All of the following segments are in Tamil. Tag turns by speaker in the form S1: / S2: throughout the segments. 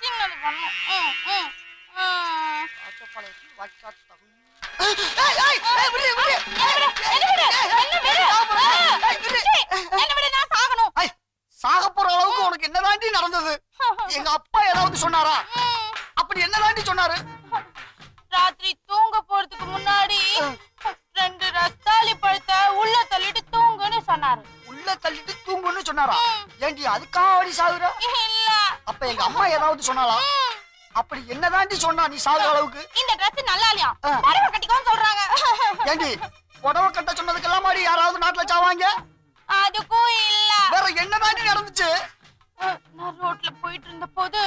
S1: சின்னது பண்ணும் ம், ஆ,
S2: ஏய்,
S1: என்ன விடு? நான் சாகணும்.
S2: ஏய், போற அளவுக்கு உனக்கு என்னதாண்டி நடந்தது எங்க அப்பா ஏதாவது சொன்னாரா
S1: ம்.
S2: அப்படி என்னதாண்டி சொன்னாரு
S1: ராத்திரி தூங்க போறதுக்கு முன்னாடி சொன்னாரா?
S2: ஏண்டி அதுக்காக அடி சாகுற? அப்ப எங்க அம்மா ஏதாவது சொன்னாளா? அப்படி என்னதாண்டி சொன்னா நீ சாகுற அளவுக்கு?
S1: இந்த Dress நல்லா இல்லையா. புடவை கட்டிக்கோன்னு சொல்றாங்க.
S2: ஏண்டி புடவை கட்ட சொன்னதுக்கெல்லாம் மாதிரி யாராவது நாட்டுல சாவாங்க?
S1: அதுக்கும் இல்ல.
S2: வேற என்னதாண்டி நடந்துச்சு?
S1: நான் ரோட்ல போயிட்டு இருந்த போது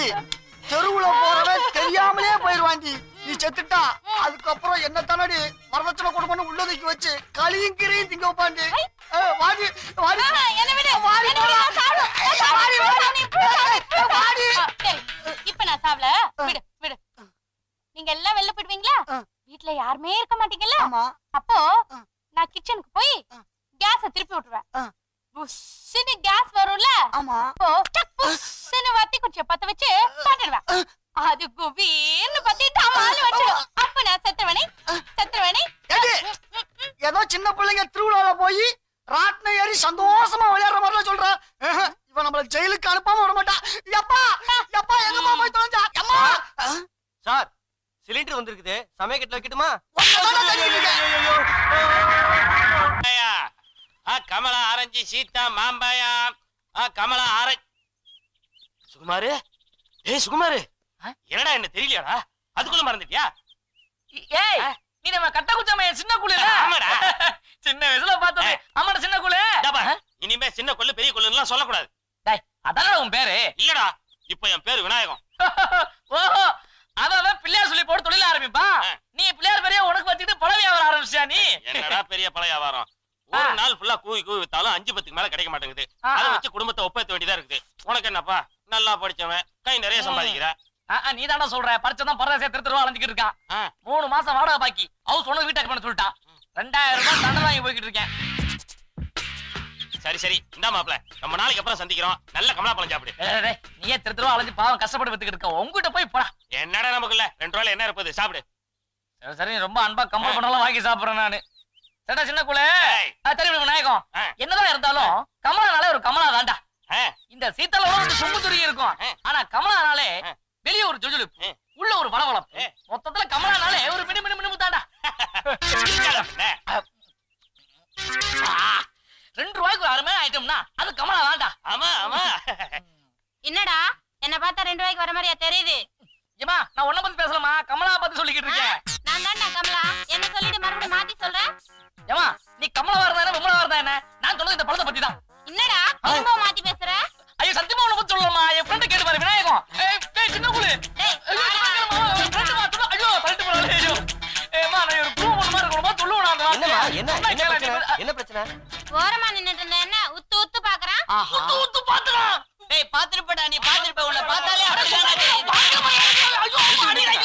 S2: ஏண்டி தெருவுல போறவன் தெரியாமலே போயிருவாண்டி நீ செத்துட்டா அதுக்கப்புறம் என்ன தானடி வரதட்சணை கொடுக்கணும் உள்ளதுக்கு வச்சு களியும் கீரையும் திங்க வைப்பாண்டி ஏ, வாடி வாடி
S1: ஆ, என்ன விடு
S2: வாடி,
S1: என்ன விடு, நான் சாப்பிடு. நான் சாப்பிடு.
S2: வாடி, வாடி.
S1: நீ போய் சாப்பிடு.
S2: ஏ, வாடி.
S1: ஆ, சரி, இப்ப நான் சாவல விடு விடு நீங்க எல்லாம் வெளில போயிடுவீங்களா
S2: ஆ.
S1: வீட்ல யாருமே இருக்க மாட்டீங்கல்ல
S2: ஆமா
S1: அப்போ
S2: ஆ.
S1: நான் கிச்சனுக்கு போய்
S2: ஆ.
S1: கேஸ திருப்பி விட்டுருவேன்
S2: ஆ.
S1: புஷ்ஷுன்னு கேஸ் வரும்ல
S2: ஆமா
S1: அப்போ டக் புஷ்ஷுன்னு வத்தி குச்சிய பத்த வச்சு பாத்துடுவேன் அது குபீர்னு பத்தி டமால் வச்சிடும் அப்ப நான் செத்துருவேனே செத்துருவேனே
S2: ஏடி ஏதோ சின்ன பிள்ளைங்க திருவிழால போய் ராட்டினம் ஏறி சந்தோஷமா விளையாடுற மாதிரிலாம் சொல்ற. இவன் நம்மள ஜெயிலுக்கு அனுப்பாம விட மாட்டான் எப்பா எப்பா எங்கம்மா போய் தொலைஞ்சா? அம்மா
S3: சார் சிலிண்டர் வந்திருக்குது. சமயக்கட்டில் வைக்கட்டுமா?
S4: கமலா ஆரஞ்சு சீதா மாம்பழம் ஆ கமலா ஆரஞ்சு சுகுமாரு? ஏய் சுகுமாரு. என்னடா என்ன தெரியலையாடா? அதுக்குள்ள மறந்துட்டியா?
S5: ஏய் நீ நம்ம கட்ட குச்சாம சின்ன குழு
S4: ஆமாடா.
S5: சின்ன வயசுல பார்த்தது ஆமாடா சின்ன குழு.
S4: இந்தாப்பா, இனிமே சின்ன கொள்ளு பெரிய கொள்ளுலாம் சொல்லக்கூடாது.
S5: டேய் அதான உன் பேரு?
S4: இல்லடா. இப்ப என் பேரு விநாயகம்.
S5: ஓஹோ. அதான் பிள்ளையார் சொல்லி போட்டு தொழில ஆரம்பிப்பா. நீ பிள்ளையார் பெரிய உனக்கு வச்சுக்கிட்டு பழவி வர ஆரம்பிச்சியா நீ?
S4: என்னடா பெரிய பழைய வியாபாரம்? ஒரு. நாள் ஃபுல்லா கூவி கூவி வித்தாலும் அஞ்சு பத்துக்கு மேல கிடைக்க மாட்டேங்குது. அதை. வச்சு குடும்பத்தை ஒப்பேத்த வேண்டியதா இருக்குது. உனக்கு என்னப்பா? நல்லா படிச்சவன் கை நிறைய சம்பாதிக்கிற.
S5: நீ தானே சொல்ற. பரிச்சதான் பரதேசிய திருத்த ரூபா அலைஞ்சிட்டு இருக்கான். மூணு மாசம் வாடகை பாக்கி. ஹவுஸ் ஒண்ணு வீட்டுக்கு பண்ண சொல்லிட்டான். ரெண்டாயிரம் ரூபாய் தண்டனை வாங்கி போய்கிட்டு இருக்கேன்
S4: சரி சரி. இந்தா மாப்ள ரொம்ப நாளைக்கு அப்புறம் சந்திக்கிறோம். நல்ல கமலா பழம் சாப்பிடு
S5: நீயே திருத்த ரூபா அலைஞ்சு பாவம் கஷ்டப்பட்டு வித்துக்கிட்டு இருக்க. உங்ககிட்ட போய் போடா.
S4: என்னடா நமக்குள்ள? ரெண்டு ரூபாயில என்ன இருப்பது? சாப்பிடு.
S5: சரி, சரி. ரொம்ப அன்பா கம்பல் பண்ணலாம் வாங்கி சாப்பிடுறேன் நானு. சரிடா சின்ன குழு. சரி விநாயகம். என்னதான் இருந்தாலும் கமலானாலே ஒரு கமலா தான்டா
S4: ஆ,
S5: இந்த சீத்தால ஒரு சொம்பு துருகி இருக்கும். ஆனா கமலானாலே. வெளிய ஒரு ஜொஜுலுப்பு. உள்ள ஒரு பளபளப்பு
S4: ஆ.
S5: மொத்தத்துல கமலானாலே ஒரு மினி மினி மினி தாண்டா. ரெண்டு ரூபாய்க்கு ஒரு அருமையான ஐட்டம்னா அது கமலா தான்டா
S4: ஆமா ஆமா.
S1: என்னடா? என்ன பார்த்தா ரெண்டு ரூபாய்க்கு வர மாதிரியா தெரியுது?
S5: ஏமா நான் உன்ன பத்தி பேசலாமா கமலா பத்தி சொல்லிக்கிட்டு இருக்கேன்.
S1: உத்து
S5: பாத்துறான்.
S6: டேய் பாத்துருப்படா நீ பாத்துருப்ப உன்னை பார்த்தாலே.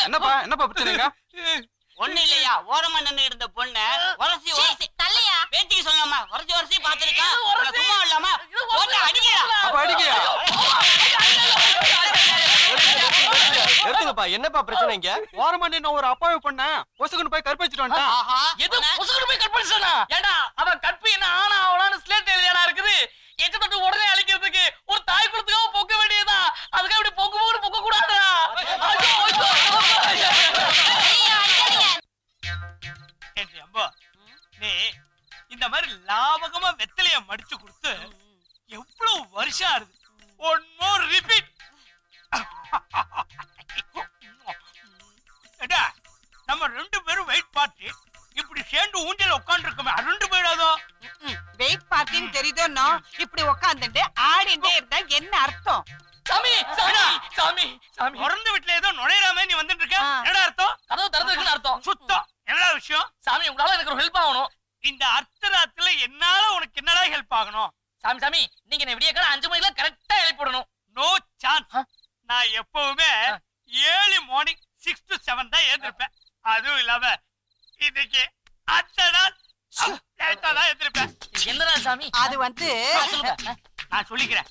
S7: என்னப்பா என்னப்பா பிரச்சனைங்க?
S6: ஒண்ணு இல்லையா? ஓரமா நின்னு இருந்த பொண்ண உரசி உரசி.
S1: தள்ளியா?
S6: பேத்திக்கு சொல்லாமா உரசி உரசி பாத்துருக்கான். சும்மா இல்லாம போட்டு அடிக்கிறா.
S7: அப்ப அடிக்கையா
S3: எடுத்துங்கப்பா என்னப்பா பிரச்சனை இங்க?
S7: ஓரமா நின்னு ஒரு அப்பாவை பண்ண பொசுக்குன்னு போய் கற்பழிச்சிட்டு வந்துட்டான்.
S6: ஆஹா.
S5: எது பொசுக்குன்னு போய் கட்
S8: ஊஞ்சல உட்கார்ந்து இருக்கோமே அது ரெண்டு போயிடாதோ
S6: வெயிட் பார்ட்டின்னு தெரியுதோன்னோ இப்படி உட்காந்துட்டு ஆடிண்டே இருந்தா என்ன அர்த்தம்?
S5: சாமி சாமி சாமி சாமி.
S8: பிறந்த வீட்டுல ஏதோ நுழையிறாம நீ வந்துட்டு இருக்க?
S6: ஆ.
S8: என்னடா அர்த்தம்?
S5: கதவு திறந்திருக்குன்னு அர்த்தம்.
S8: சுத்தம். என்னடா விஷயம்?
S5: சாமி உங்களால எனக்கு ஒரு ஹெல்ப் ஆகணும்.
S8: இந்த அர்த்தராத்துல என்னால உனக்கு என்னடா ஹெல்ப் பண்ணணும்
S5: சாமி சாமி நீங்க என்ன விடிய காலம் அஞ்சு மணிக்கெல்லாம் கரெக்டா எழுப்பி விடணும்.
S8: No chance? நான் எப்பவுமே. ஏழு மார்னிங் சிக்ஸ் டு செவன் தான் எழுந்திருப்பேன். அதுவும் இல்லாம இன்னைக்கு அந்த நாள் லேட்டா தான் எழுந்திருப்பேன்
S5: என்னடா சாமி
S6: அது வந்து
S8: நான் சொல்லிக்கிறேன்.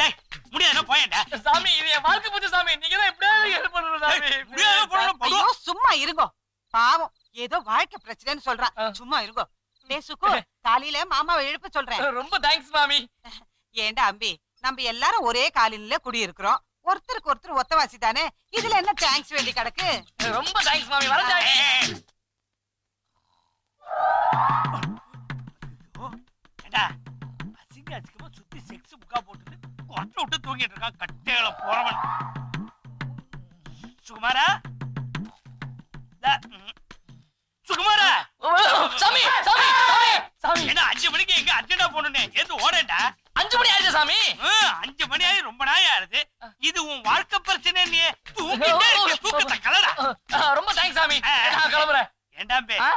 S8: டேய் முடியாதுன்னா போயேன்டா.
S5: சாமி இது என் வாழ்க்கை போச்சு சாமி. நீங்க தான் ஹெல்ப் சாமி.
S8: முடியாத
S6: ஐயோ சும்மா இருங்கோ. பாவம் ஏதோ வாழ்க்கை பிரச்சனைன்னு சொல்றான். சும்மா இருங்கோ. டே சுக்கு காலையில மாமாவை எழுப்ப சொல்றேன்.
S5: ரொம்ப தேங்க்ஸ் மாமி.
S6: ஏண்டா அம்பி நம்ம எல்லாரும் ஒரே காலையில குடியிருக்கிறோம். ஒருத்தருக்கு ஒருத்தர் ஒத்தவாசி தானே? இதுல என்ன தேங்க்ஸ் வேண்டி கிடக்கு?
S5: ரொம்ப தேங்க்ஸ் மாமி. வர
S8: ஏண்டா அசிங்க அசிங்கமா சுத்தி செக்ஸ் புக்கா போட்டுட்டு கொட்டை விட்டு தூங்கிட்டு இருக்கான் கட்டையில போறவன். சுகுமாரா. சுகுமாரா?
S5: சாமி சாமி சாமி சாமி.
S8: என்ன அஞ்சு மணிக்கு எங்க அர்ஜென்டா போகணுன்னு ஏந்து ஓடேன்டா?
S5: அஞ்சு மணி ஆயிடுச்சு சாமி.
S8: அஞ்சு மணி ஆகி ரொம்ப நாள் ஆகுது. இது உன் வாழ்க்கை பிரச்சனை நீ தூங்கிட்டே இருக்க. தூக்கத்தை கலடா.
S5: ரொம்ப தேங்க்ஸ் சாமி. நான் கிளம்புறேன். ஆ?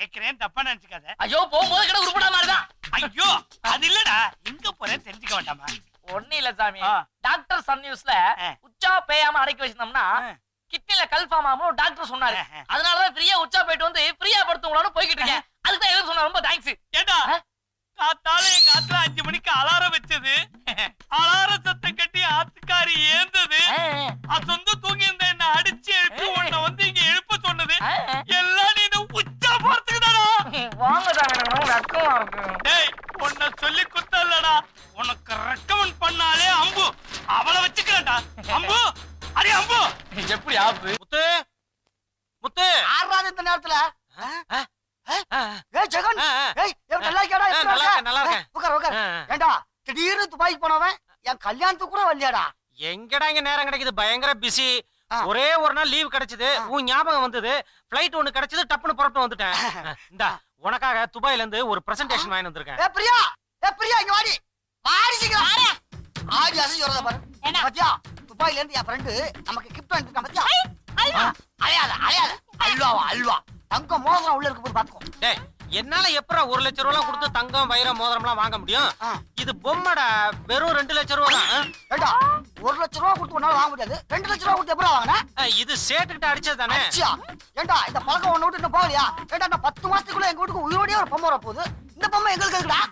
S8: கேக்குறேன் தப்பா நினைச்சுக்காத.
S5: ஐயோ போகும்போது கிட்ட உருப்படா மாதிரிதான்.
S8: ஐயோ அது இல்லடா. எங்க போறேன்னு தெரிஞ்சுக்க வேண்டாமா?
S5: ஒண்ணு இல்ல சாமி. டாக்டர் சன் நியூஸ்ல. உச்சா பேயாம அடக்கி வச்சிருந்தோம்னா. கிட்னில கல்ஃபார்ம் ஆகும் டாக்டர் சொன்னாரு. அதனாலதான் ஃப்ரீயா உச்சா போயிட்டு வந்து ஃப்ரீயா படுத்துங்களான்னு போய்கிட்டு இருக்கேன். அதுக்கு தான் எதுவும் சொன்னா ரொம்ப தேங்க்ஸ்
S8: ஏண்டா?
S5: ஆ?
S8: காத்தால எங்க ஆத்துல அஞ்சு மணிக்கு அலாரம் வச்சது. அலார சத்தம் கட்டி ஆத்துக்காரி ஏந்தது. அசந்து தூங்கி இருந்த என்ன அடிச்சு எழுப்பி உன்னை வந்து இங்க எழுப்ப சொன்னது. எல்லாம்
S5: வாங்க சாமி எனக்கு ரொம்ப வெக்கமா இருக்கு
S8: டேய் உன்னை சொல்லி குத்தல்லடா உனக்கு ரெக்கமெண்ட் பண்ணாலே அம்பு. அவளை வச்சுக்கிறேன்டா. அம்பு. அடி அம்பு.
S5: எப்படி ஆப்பு?
S7: முத்து. முத்து.
S2: ஆறாவது இந்த நேரத்துல ஏய் ஜெகன். ஏய் நல்லா எப்படி
S7: நல்லா? இருக்கேன், நல்லா இருக்கேன்.
S2: உட்கார் உட்கார். ஏண்டா திடீர்னு துபாய்க்கு போனவன் என் கல்யாணத்துக்கு கூட வரலையாடா.
S7: எங்கடா இங்க நேரம் கிடைக்குது? பயங்கர பிஸி. ஒரே ஒரு நாள் லீவ் கிடைச்சது. உன் ஞாபகம் வந்தது ஃபிளைட் ஒண்ணு கிடைச்சது டப்புன்னு புறப்பட்டு வந்துட்டேன். இந்தா உனக்காக துபாயில இருந்து ஒரு பிரசன்டேஷன் வாங்கி வந்திருக்கேன்.
S2: ஏ பிரியா! ஏ பிரியா இங்க வாடி. வாடி சீக்கிரம். ஆடி அசைஞ்சு வரத பாரு.
S1: என்ன?
S2: பாத்தியா? துபாயில இருந்து என் ஃப்ரெண்டு நமக்கு கிஃப்ட் வாங்கிட்டு பாத்தியா? அலையாத அலையாத. அல்வாவா அல்வா. தங்க மோதிரம் உள்ள இருக்கு போது பாத்துக்கோ.
S7: டேய் என்னால எப்பரா ஒரு லட்சம் ரூபாய் கொடுத்து தங்கம் வைரம் மோதிரம்லாம் வாங்க முடியும். இது பொம்மைடா வெறும் ரெண்டு லட்சம் ரூபா தான்.
S2: ஒரு லட்ச ரூபா கொடுத்து உன்னால வாங்க முடியாது? ரெண்டு லட்ச ரூபா கொடுத்து எப்படி வாங்கின?
S7: இது சேட்டுக்கிட்ட அடிச்சது தானே?
S2: ஏண்டா இந்த பழக்கம் ஒண்ணு விட்டு இன்னும் போகலையா? ஏண்டா பத்து மாசத்துக்குள்ள எங்க வீட்டுக்கு உயிரோடய ஒரு பொம்மை வர போகுது இந்த பொம்மை எங்களுக்கு இருக்குடா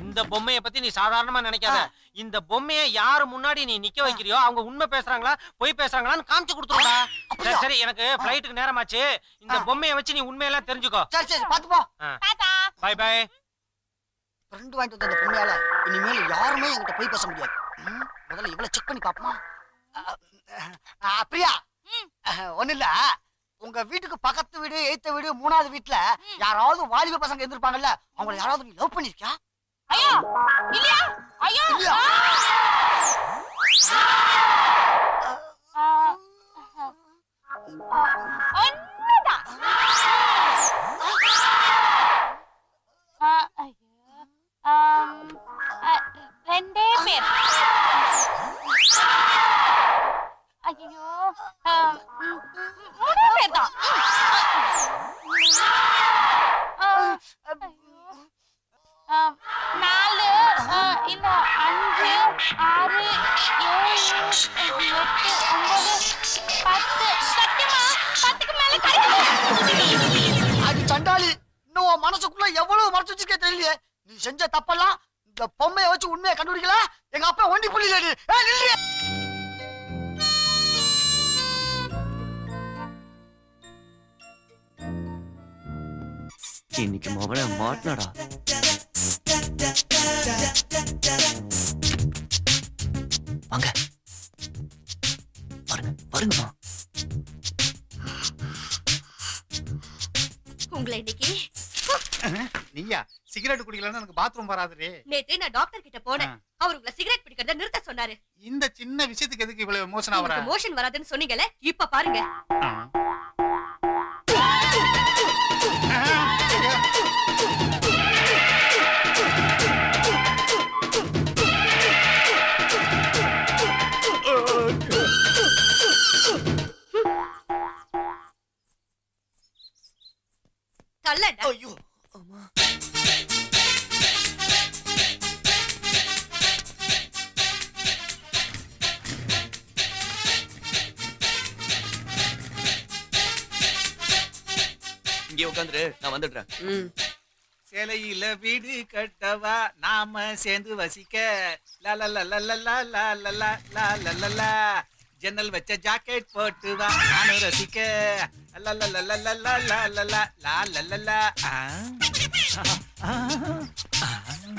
S7: இந்த பொம்மைய பத்தி நீ சாதாரணமா நினைக்காத. இந்த பொம்மைய யாரு முன்னாடி நீ நிக்க வைக்கிறியோ அவங்க உண்மை பேசுறாங்களா பொய் பேசுறாங்களான்னு காமிச்சு கொடுத்துருடா? சரி சரி எனக்கு ஃபிளைட்டுக்கு நேரமாச்சு. இந்த. பொம்மைய வச்சு நீ உண்மையெல்லாம் தெரிஞ்சுக்கோ.
S2: சரி சரி பாத்து போ.
S7: பை பை
S2: ஃப்ரெண்டு வாங்கிட்டு வந்த இந்த பொம்மையால இனிமேல் யாருமே என்கிட்ட போய் பேச முடியாது. முதல்ல இவ்வளவு செக் பண்ணி பாப்போமா பிரியா. ஒண்ணு இல்ல. உங்க வீட்டுக்கு பக்கத்து வீடு எய்த்த வீடு மூணாவது வீட்டுல யாராவது வாலிப பசங்க இருந்திருப்பாங்கல்ல அவங்கள யாராவது நீ லவ் பண்ணிருக்கியா?
S1: ஐயோ இல்லையா ஐயோ
S2: இல்லையா? மறைச்சு வச்சிருக்கே தெரியலையே நீ செஞ்ச தப்பெல்லாம் இந்த பொம்மையை வச்சு உண்மையை கண்டுபிடிக்கல? எங்க அப்பா ஒண்டி புள்ளி நில்லு.
S3: இன்னைக்கு மவள மாட்டினடா. வாங்க. பாருங்க பாருங்கம்மா.
S9: உங்களை இன்னைக்கு
S10: நீயா? சிகரெட் குடிக்கலன்னா எனக்கு பாத்ரூம் வராதுரே.
S9: நேத்து நான் டாக்டர் கிட்ட போனேன். அவர் உங்களை சிகரெட் பிடிக்கிறத நிறுத்த சொன்னாரு.
S10: இந்த சின்ன விஷயத்துக்கு எதுக்கு இவ்வளவு எமோஷன் ஆவற
S9: மோஷன் வராதுன்னு சொன்னீங்கல்ல இப்ப பாருங்க. தள்ளடா.
S2: ஐயோ.
S3: இங்கே உட்காந்துரு நான் வந்துடுறேன்
S10: சிலையில வீடு கட்டவா நாம சேர்ந்து வசிக்க ஜன்னல் வச்ச ஜாக்கெட் போட்டு வா நானும் ரசிக்க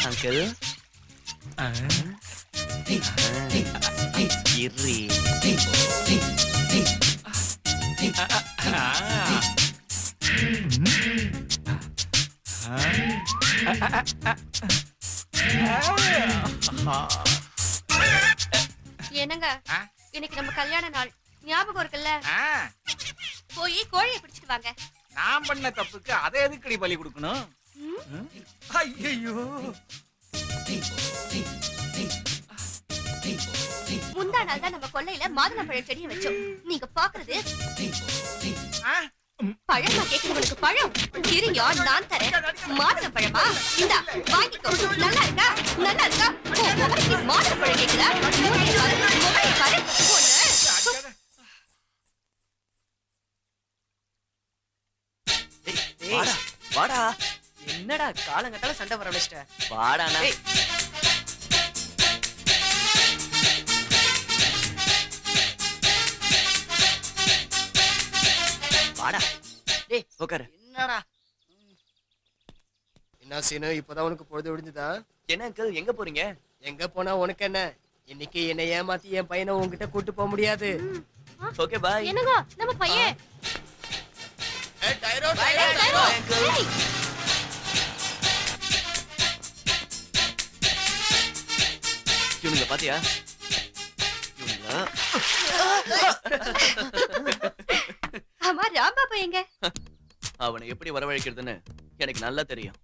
S3: அங்கிள் இர்ரி
S9: போய் கோழியை பிடிச்சிட்டு வாங்க.
S10: நான் பண்ண தப்புக்கு அதை எதுக்கடி பலி கொடுக்கணும்? ஐயோ
S9: முந்தா நாள் தான் நம்ம கொல்லையில மாதுளம்பழம் செடியை வச்சோம். நீங்க பாக்குறது பழமா கேக்குறவங்களுக்கு பழம். இருங்க நான் தரேன். மாதுளம் பழமா இந்தா வாங்கிக்கோ. நல்லா இருக்கா? நல்லா இருக்கா? மாதுளம் பழம் கேக்குதா முகரையை பாரு, முகரையை பாரு. ஒண்ணு.
S3: வாடா.
S11: என்னடா காலங்கத்தால சண்டை வர வச்சிட்ட?
S3: வாடாண்ணா வாடா.
S11: டேய்.
S3: உட்காரு
S11: என்னடா?
S12: என்ன சீனு இப்பதான் உனக்கு பொழுது விடிஞ்சுதா?
S3: என்ன அங்கிள் எங்க போறீங்க?
S12: எங்க போனா உனக்கு என்ன? இன்னைக்கு என்னை ஏமாத்தி என் பையனை உன்கிட்ட கூட்டு போக முடியாது.
S3: ஓகே பாய்
S9: என்னங்க நம்ம பையன்?
S3: இவனுங்க பாத்தியா இவனுங்க
S9: ஆமா ராம்பாபு எங்க
S3: அவனை எப்படி வரவழைக்கிறதுன்னு எனக்கு நல்லா தெரியும்.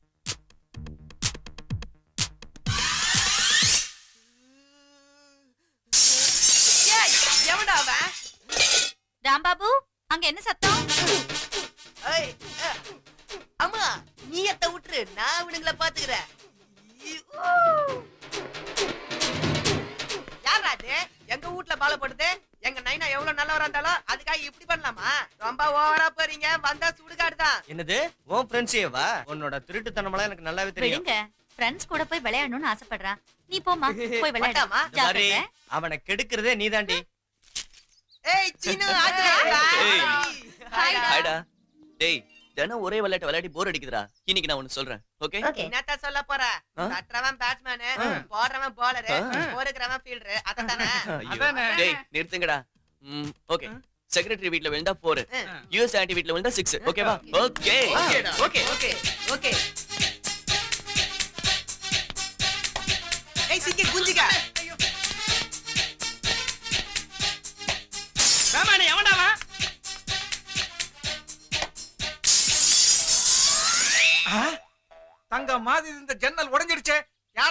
S9: ராம்பாபு அங்க என்ன சத்தம்?
S11: அம்மா நீ எத்த விட்டுரு. நான் இவனுங்களை பாத்துக்கிறேன். யாரா அது? எங்க வீட்ல பால போடுது? எங்க நைனா எவ்வளவு நல்லவரா இருந்தாலும் அதுக்காக இப்படி பண்ணலாமா? ரொம்ப ஓவரா போறீங்க. வந்தா சுடுகாடு தான்
S13: என்னது? உன் ஃப்ரெண்ட்ஸேவா உன்னோட திருட்டுத்தனமெல்லாம் எனக்கு நல்லாவே தெரியும்.
S9: விடுங்க. ஃப்ரெண்ட்ஸ் கூட போய் விளையாடணும்னு ஆசைப்படுறான். நீ போமா போய் விளையாடு.
S11: வேண்டாமா?
S13: இந்த மாதிரி
S9: ஜாக்கிரதை.
S13: அவனை கெடுக்கிறதே நீதாண்டி.
S11: ஏய் சீனு ஆச்சு
S3: ஏய்.
S9: ஹாய்டா.
S3: டேய் தினம் ஒரே விளையாட்டு விளையாடி போர் அடிக்குதுடா. இன்னைக்கு நான் ஒன்னு சொல்றேன். ஓகே.
S9: Okay.
S11: என்னத்த சொல்ல போற?
S3: ஆ?
S11: தட்டுறவன் பேட்ஸ்மேனு
S3: ஆ.
S11: போடுறவன் போலரு
S3: ஆ.
S11: போருக்கிறவன் ஃபீல்டரு அதத்தானே?
S10: அதானே.
S3: டேய் நிறுத்துங்கடா. ம் ஓகே செக்ரட்டரி வீட்ல விழுந்தா போர் யூஎஸ் ஆன்டி வீட்ல விழுந்தா சிக்ஸ் ஓகேவா ஓகே
S11: ஓகே ஓகே ஓகே ஏய் சிக்கி குஞ்சிக்கா.
S10: மாதிரி இந்த ஜன்னல் உடைஞ்சிடுச்சே.